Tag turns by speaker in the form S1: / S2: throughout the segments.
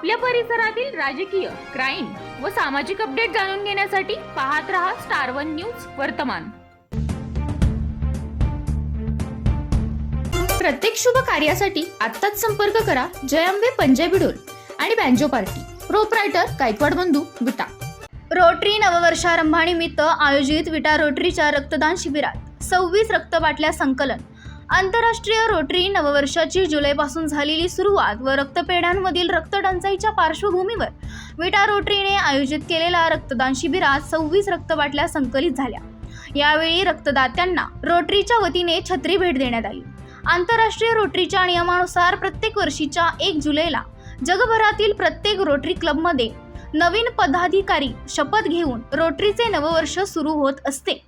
S1: आपल्या परिसरातील राजकीय क्राईम व सामाजिक अपडेट जाणून घेण्यासाठी पाहत रहा स्टार वन न्यूज वर्तमान. प्रत्येक शुभ कार्यासाठी आत्ताच संपर्क करा जय अंबे पंजाबी डोल आणि बँजो पार्टी. प्रोपरायटर गायकवाड बंधू विटा.
S2: रोटरी नववर्षारंभानिमित्त आयोजित विटा रोटरीच्या रक्तदान शिबिरात सव्वीस रक्तबाटल्या संकलन आंतरराष्ट्रीय रोटरी नववर्षाची जुलैपासून झालेली सुरुवात व रक्तपेढ्यांमधील रक्तटंचाईच्या पार्श्वभूमीवर विटा रोटरीने आयोजित केलेल्या रक्तदान शिबिरात सव्वीस रक्तबाटल्या संकलित झाल्या. यावेळी रक्तदात्यांना रोटरीच्या वतीने छत्री भेट देण्यात आली. आंतरराष्ट्रीय रोटरीच्या नियमानुसार प्रत्येक वर्षीच्या एक जुलैला जगभरातील प्रत्येक रोटरी क्लबमध्ये नवीन पदाधिकारी शपथ घेऊन रोटरीचे नववर्ष सुरू होत असते.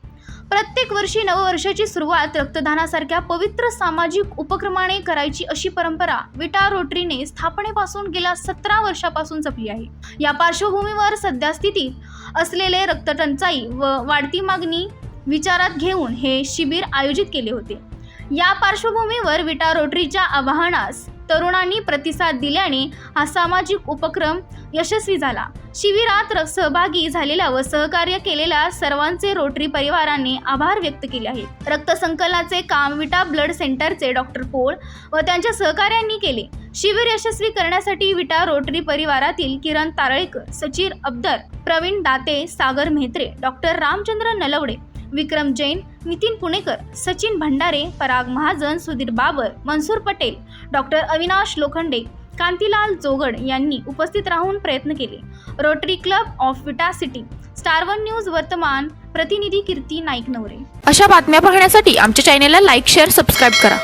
S2: प्रत्येक वर्षी नववर्षाची सुरुवात रक्तदानासारख्या पवित्र सामाजिक उपक्रमाने करायची अशी परंपरा विटा रोटरीने स्थापनेपासून गेल्या सतरा वर्षापासून जपली आहे. या पार्श्वभूमीवर सध्या स्थितीत असलेले रक्तटंचाई व वाढती मागणी विचारात घेऊन हे शिबिर आयोजित केले होते. या पार्श्वभूमीवर विटा रोटरीच्या आवाहनास तरुणांनी प्रतिसाद दिल्याने हा सामाजिक उपक्रम यशस्वी झाला. शिबिरात र- सहभागी झालेल्या व सहकार्य केलेल्या सर्वांचे रोटरी परिवारांनी आभार व्यक्त केले आहेत. रक्तसंकलनाचे काम विटा ब्लड सेंटरचे डॉक्टर पोळ व त्यांच्या सहकार्यांनी केले. शिबिर यशस्वी करण्यासाठी विटा रोटरी परिवारातील किरण तारळेकर सचिर अब्दर प्रवीण दाते सागर म्हेत्रे डॉक्टर रामचंद्र नलवडे विक्रम जैन नितीन पुणेकर सचिन भंडारे पराग महाजन सुधीर बाबर मनसूर पटेल डॉक्टर अविनाश लोखंडे कांतीलाल जोगड यांनी उपस्थित राहून प्रयत्न केले. Rotary club of Vita city star one news वर्तमान प्रतिनिधी कीर्ती नाईक नवरे
S1: अशा बातम्या पाहण्यासाठी आमच्या चॅनेलला लाईक शेअर सबस्क्राईब करा.